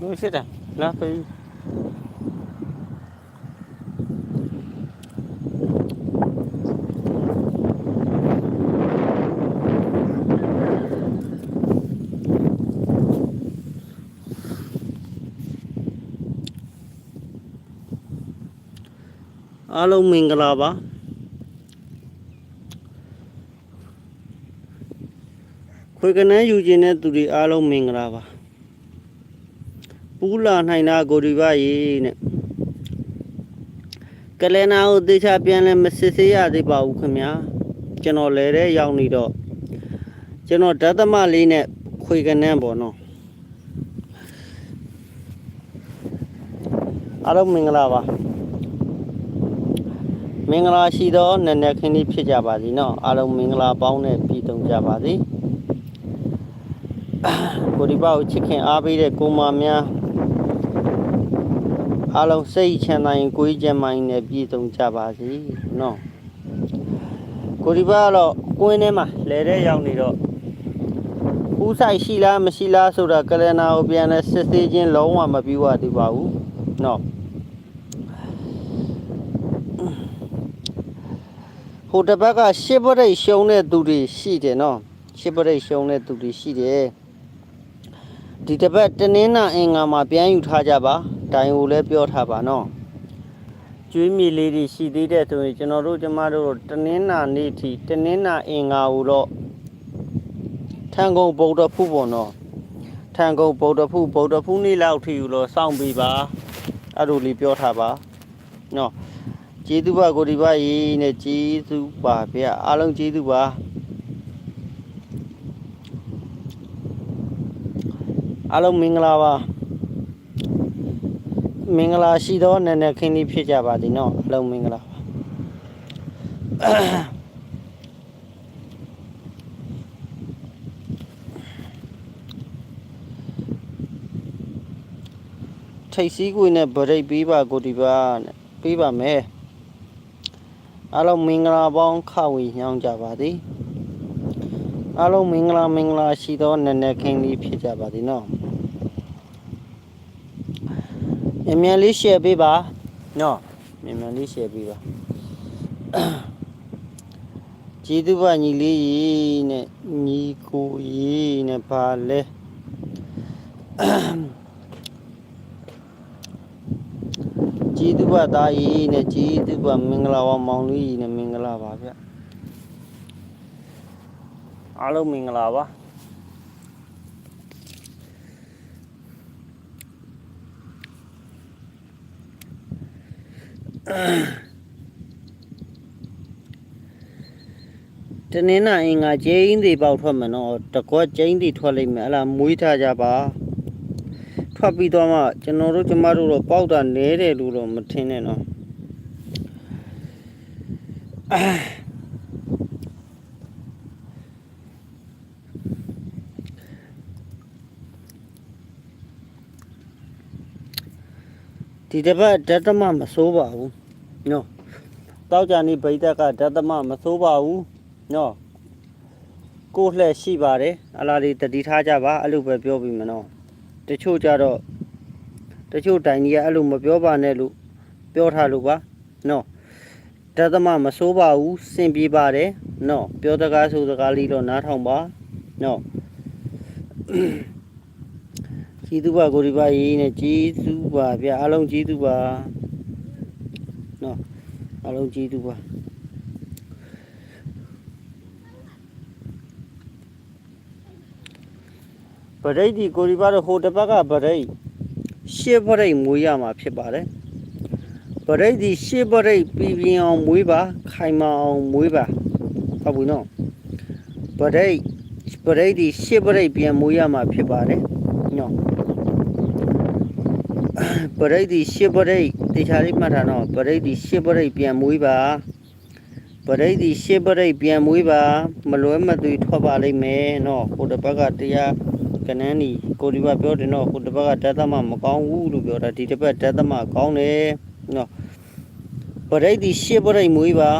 လို့စစ်တာလာပေးအားလုံးမ င်္ဂလာပါခွေကနန်းယူခြင်းတဲ့သူတွေအားလုံးမင်္ဂလာပါပူလာနိုင်တာကိုဒီပါရေနဲ့ကလနာကိုတေချာပြန်လဲမစစ်ဆေးရသေးပါဘူးခင်ဗျာကျွန်တော်လဲတဲ့ရောက်နေတော့ကျွန်တော်ဓာတ်သမလေးနဲ့ခွေကနန်းပေါ့နော်အားလုံးမင်္ဂလာပါမင်္ဂလာရှိသောနည်းနည်းခင်းလေးဖြစ်ကြပါစေနော်အားလုံးမင်္ဂလာပေါင်းနဲ့ပြည်တုံကြပါစေ ကိုဒီပေါ့ချစ်ခင်အားပေးတဲ့ကိုမများအားလုံးစိတ်ချမ်းသာရင်ကိုယ်ကျမ်းမိုင်းနဲ့ပြည်တုံကြပါစေနော်ကိုဒီပေါ့ကတော့ကွင်းထဲမှာလဲတဲ့ရောက်နေတော့ဦးဆိုင်ရှိလားမရှိလားဆိုတာကလနာကိုပြန်လဲစစ်သေးချင်းလုံးဝမပြီးွားသေးပါဘူးနော်ဟိုတစ်ဘက်ကရှစ်ပရိတ်ရှုံးတဲ့သူတွေရှိတယ်နော်ရှစ်ပရိတ်ရှုံးတဲ့သူတွေရှိတယ် ဒီတစ်ပတ်တနင်္လာအင်္ဂါမှာပြန်ယူထားကြပါတိုင်ကိုလည်းပြောထားပါနော်ကျွေးမြေလေးတွေရှိသေးတဲ့ဆိုရင်ကျွန်တော်တို့ကျမတို့တနင်္လာနေ့ထိတနင်္လာအင်္ဂါကိုတော့ထံကုန်ဗုဒ္ဓဖုပေါ့နော်ထံကုန်ဗုဒ္ဓဖုဗုဒ္ဓဖုနေ့လောက်ထိကိုတော့စောင့်ပြီးပါအဲ့လိုလေးပြောထားပါနော်ကျေးဇူးပါကိုဒီပါရေးနဲ့ကျေးဇူးပါဗျအားလုံးကျေးဇူးပါ အားလုံးမင်္ဂလာပါမင်္ဂလာရှိသောနည်းနည်းခင်းလေးဖြစ်ကြပါသည်နော်အားလုံးမင်္ဂလာပါထိတ်စည်းကွေနဲ့ဗရိတ်ပေးပါကိုဒီပါနဲ့ပေးပါမယ်အားလုံးမင်္ဂလာပေါင်းခဝေညောင်းကြပါသည်အားလုံးမင်္ဂလာမင်္ဂလာရှိသောနည်းနည်းခင်းလေးဖြစ်ကြပါသည်နော် မြန်မြန်လေး share ပေးပါနော်မြန်မြန်လေး share ပေးပါကျေးဇူးပါညီလေးရေနဲ့ညီကိုရေနဲ့ပါလဲကျေးဇူးပါသားကြီးနဲ့ကျေးဇူးပါမင်္ဂလာပါမောင်လေးကြီးနဲ့မင်္ဂလာပါဗျအားလုံးမင်္ဂလာပါ တနင်္လာအင်္ဂါကျင်းတွေပေါက်ထွက်မယ်နော်တကွက်ကျင်းတွေထွက်လိမ့်မယ်အဲ့လားမွေးထားကြပါထွက်ပြီးတော့မှကျွန်တော်တို့ကျမတို့တော့ပေါက်တာနဲတယ်လို့တော့မထင်နဲ့နော် ဒီတစ်ပတ်ဓာတ်သမမစိုးပါဘူးနော်တောက်ကြနေဗိဒ္ဓကဓာတ်သမမစိုးပါဘူးနော်ကိုယ်လှည့်ရှိပါတယ်အလားဒီတတိထားကြပါအဲ့လိုပဲပြောပြီးမနော်တချို့ကြတော့တချို့တိုင်ကြီးကအဲ့လိုမပြောပါနဲ့လို့ပြောထားလို့ပါနော်ဓာတ်သမမစိုးပါဘူးစင်ပြေပါတယ်နော်ပြောတကားဆိုတကားလေးတော့နားထောင်ပါနော် ကျေးဇူးပါကိုဒီပါရေးနဲ့ကျေးဇူးပါဗျအားလုံးကျေးဇူးပါနော်အားလုံးကျေးဇူးပါပရိတ်ဒီကိုဒီပါတော့ဟိုတစ်ပတ်ကပရိတ်ရှစ်ပရိတ်မွေးရမှာဖြစ်ပါတယ်ပရိတ်ဒီရှစ်ပရိတ်ပြည်ပြင်းအောင်မွေးပါခိုင်မာအောင်မွေးပါဟုတ်ဘူးနော်ပရိတ်ပရိတ်ဒီရှစ်ပရိတ်ပြန်မွေးရမှာဖြစ်ပါတယ်နော် ပရိတ်ဒီရှစ်ပရိတ်တေချာလေးမှတ်ထားတော့ပရိတ်ဒီရှစ်ပရိတ်ပြန်မွေးပါပရိတ်ဒီရှစ်ပရိတ်ပြန်မွေးပါမလွဲမသွေထွက်ပါလိမ့်မယ်နော်ဟိုတစ်ဘက်ကတရားကနန်းဒီကိုဒီဘပြောတယ်နော်ဟိုတစ်ဘက်ကဓာတ်သမမကောင်းဘူးလို့ပြောတာဒီတစ်ဘက်ဓာတ်သမကောင်းတယ်နော်ပရိတ်ဒီရှစ်ပရိတ်မွေးပါ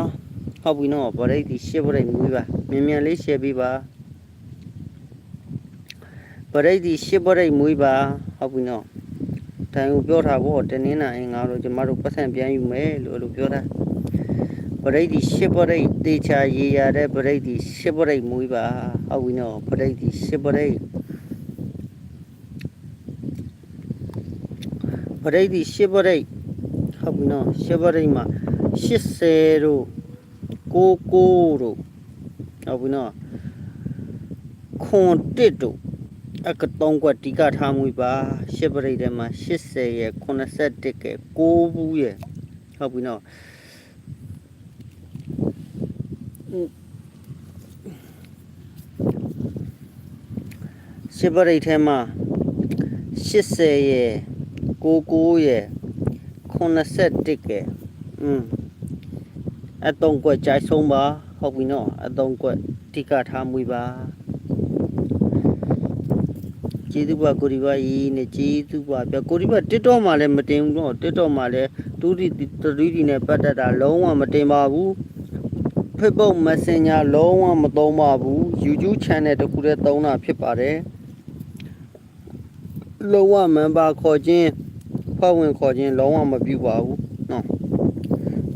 ဟဟုတ်ပြီနော်ဗရိတ်ဒီရှစ်ဗရိတ်မွေးပါမြန်မြန်လေးရှယ်ပေးပါဗရိတ်ဒီရှစ်ဗရိတ်မွေးပါဟုတ်ပြီနော် တိုင်ကိုပြောထားဖို့တနင်္လာအင်္ဂါတို့ကျမတို့ပတ်စံပြန်ယူမယ်လို့အဲ့လိုပြောတာဗရိတ်ဒီရှစ်ဗရိတ်တေချာရေရတဲ့ဗရိတ်ဒီရှစ်ဗရိတ်မွေးပါဟုတ်ပြီနော်ဗရိတ်ဒီရှစ်ဗရိတ်ဗရိတ်ဒီရှစ်ဗရိတ်ဟုတ်ပြီနော်ရှစ်ဗရိတ်မှာ80တို့ကိုကိုတို့ဟုတ်ပြီနော်ခွန်တစ်တို့ အကတုံးကွက်တီကထားမှုပါရှစ်ပရိတ်ထဲမှာ80ရဲ့81ကဲ6ဘူးရဲ့ဟုတ်ပြီနော်ရှစ်ပရိတ်ထဲမှာ80ရဲ့99ရဲ့81ကဲอืมအတုံးကွက်ကြိုက်ဆုံးပါဟုတ်ပြီနော်အတုံးကွက်တိကထားမွေးပါ ကျေးဇူးပါကိုဒီပါဤနဲ့ကျေးဇူးပါပြကိုဒီပါ TikTok မှာလည်းမတင်ဘူးနော် TikTok မှာလည်းတူတီတူတီနဲ့ပတ်သက်တာလုံးဝမတင်ပါဘူး Facebook Messenger လုံးဝမသုံးပါဘူး YouTube channel တခုတည်းသုံးတာဖြစ်ပါတယ်လုံးဝ member ခေါ်ခြင်းဖွဲ့ဝင်ခေါ်ခြင်းလုံးဝမပြုပါဘူးနော်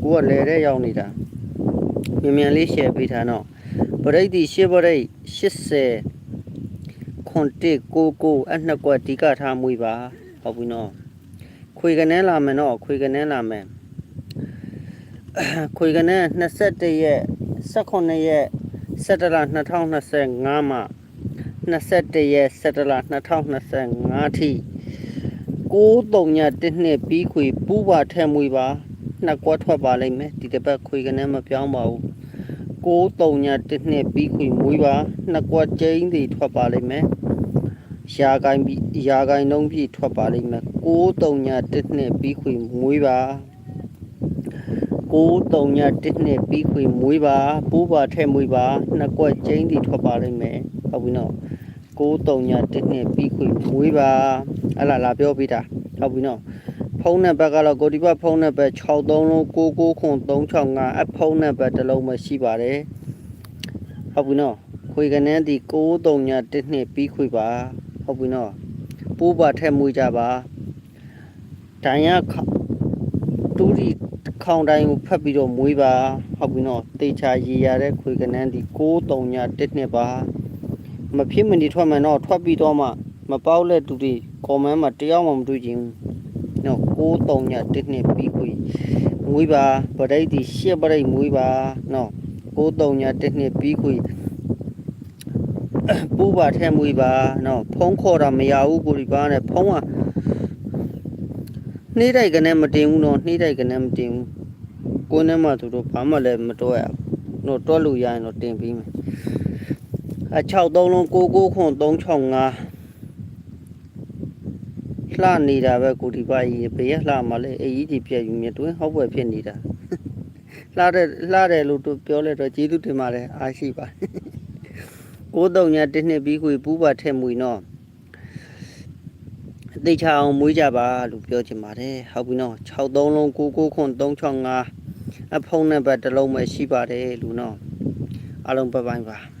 ကိုကလဲတဲ့ရောက်နေတာမြန်မြန်လေး share ပေးထားနော်ပရိတ်တီရှစ်ပရိတ်80 ခွန်တစ်ကိုကိုအနှစ်ကွက်ဒီကထားမွေးပါဟုတ်ပြီနော်ခွေကနေလာမယ်နော်ခွေကနေလာမယ်ခွေကနေ21ရက်18ရက်17လ2025မှာ21ရက်17လ2025ထိ93ညတစ်နှစ်ပြီးခွေပူးပါထဲမွေးပါနှစ်ကွက်ထွက်ပါလိမ့်မယ်ဒီတစ်ပတ်ခွေကနေမပြောင်းပါဘူး93ညတစ်နှစ်ပြီးခွေမွေးပါနှစ်ကွက်ကျင်းတွေထွက်ပါလိမ့်မယ် ရာဂိုင်းပြီးရာဂိုင်းလုံးပြည့်ထွက်ပါလိမ့်မယ်93ညတစ်နှစ်ပြီးခွေမွေးပါ93ညတစ်နှစ်ပြီးခွေမွေးပါပူးပါထဲမွေးပါနှစ်ကွက်ကျင်းတွေထွက်ပါလိမ့်မယ်ဟုတ်ပြီနော်93ညတစ်နှစ်ပြီးခွေမွေးပါအဲ့လာလာပြောပေးတာဟုတ်ပြီနော်ဖုန်းနံပါတ်ကတော့ကိုဒီဘတ်ဖုန်းနံပါတ်63လုံး99ခွန်365အဖုန်းနံပါတ်တစ်လုံးပဲရှိပါတယ်ဟုတ်ပြီနော်ခွေကနေဒီ93ညတစ်နှစ်ပြီးခွေပါ ဟုတ်ပြီနော်ပိုးပါထက်မွေးကြပါတန်ရခတူဒီခေါင်တိုင်းကိုဖတ်ပြီးတော့မွေးပါဟုတ်ပြီနော်တေချာရေရတဲ့ခွေကနေဒီ93ညတစ်နှစ်ပါမဖြစ်မနေထွက်မှတော့ထွက်ပြီးတော့မှမပေါက်လက်တူဒီကွန်မန့်မှာတယောက်မှမတွေ့ချင်ဘူးနော်93ညတစ်နှစ်ပြီးခွေမွေးပါပရိတ်ဒီရှစ်ပရိတ်မွေးပါနော်93ညတစ်နှစ်ပြီးခွေ ပူပါထဲမွေးပါနော်ဖုံးခေါ်တာမရဘူးကိုဒီပါနဲ့ဖုံးကနှိမ့်တိုက်ကနေမတင်ဘူးနော်နှိမ့်တိုက်ကနေမတင်ဘူးကိုယ်နဲ့မှသူတို့ဘာမှလည်းမတွဲရဘူးနော်တွဲလို့ရရင်တော့တင်ပြီးမယ်အ63လုံး99ခွန်365လှနေတာပဲကိုဒီပါကြီးဘေးရလှမှလည်းအေးကြီးပြက်ယူမြတွင်းဟောက်ပွဲဖြစ်နေတာလှတဲ့လှတယ်လို့တို့ပြောလဲတော့ကျေးဇူးတင်ပါတယ်အားရှိပါ ကိုတုံညာတစ်နှစ်ပြီးခွေပူးပါထဲ့မွေနော်အသိချအောင်မွေးကြပါလို့ပြောချင်ပါတယ်ဟုတ်ပြီနော်63လုံး99ခွန်365အဖုံးနံပါတ်တစ်လုံးပဲရှိပါတယ်လူနော်အားလုံးပတ်ပိုင်းပါ